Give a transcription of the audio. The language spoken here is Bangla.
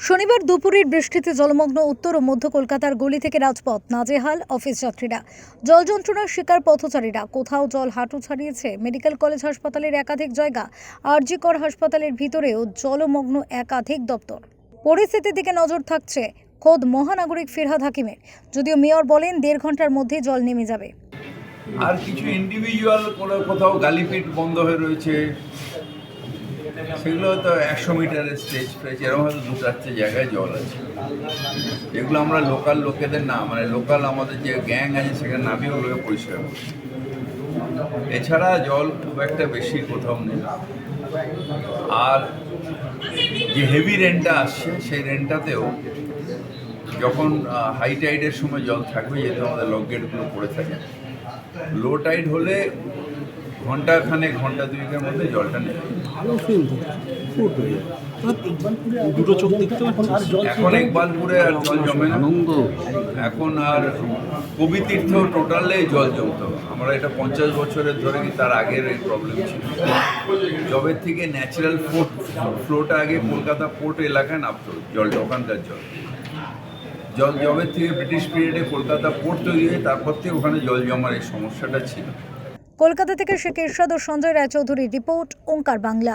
শনিবার দুপুরের বৃষ্টিতে জলমগ্ন উত্তর ও মধ্য কলকাতার গলি থেকে রাজপথ, নাজেহাল অফিস যাত্রীরা। জল যন্ত্রণার শিকার পথচারীরা, কোথাও জল হাঁটু ছাড়িয়েছে, মেডিকেল কলেজ হাসপাতালের একাধিক জায়গা আরজি কর হাসপাতালের ভিতরেও জলমগ্ন একাধিক দপ্তর। পরিস্থিতির দিকে নজর থাকছে খোদ মহানাগরিক ফিরহাদ হাকিমের। যদিও মেয়র বলেন, দেড় ঘণ্টার মধ্যেই জল নেমে যাবে। আর কিছু ইন্ডিভিজুয়াল কোনো কোথাও গালিপিট বন্ধ হয়ে রয়েছে সেগুলো হয়তো একশো মিটারের স্টেজ ফ্রেজ এরকম হয়তো দু চারটে জায়গায় জল আছে। এগুলো আমরা লোকাল লোকেদের না মানে লোকাল আমাদের যে গ্যাং আছে সেখানে নামিয়ে ওগুলোকে পরিষ্কার করি। এছাড়া জল খুব একটা বেশি কোথাও নেই। আর যে হেভি রেনটা আসছে, সেই রেনটাতেও যখন হাই টাইডের সময় জল থাকবে, যেহেতু আমাদের লক গেটগুলো পড়ে থাকে লো টাইড হলে ঘণ্টা খানে ঘণ্টা দুয়েকের মধ্যে জলটা নেবে ভালো ফিল ফুট হয়ে যায়। দুটো চোখ দেখতে এখন ইকবালপুরে আর জল জমে না। আনন্দ। এখন আর কবি তীর্থ টোটালে জল জমতো। আমরা এটা পঞ্চাশ বছরের ধরে কি তার আগের এই প্রবলেম ছিল। জবের থেকে ন্যাচারাল ফ্লোট ফ্লোটা আগে কলকাতা পোর্ট এলাকায় নামতো জলটা ওখানকার জল। জল জবের থেকে ব্রিটিশ পিরিয়ডে কলকাতা পোর্ট তৈরি হয়ে তারপর থেকে ওখানে জল জমার এই সমস্যাটা ছিল। কলকাতা থেকে শেখ এরশাদ ও সঞ্জয় রায়চৌধুরীর রিপোর্ট ওঙ্কার বাংলা।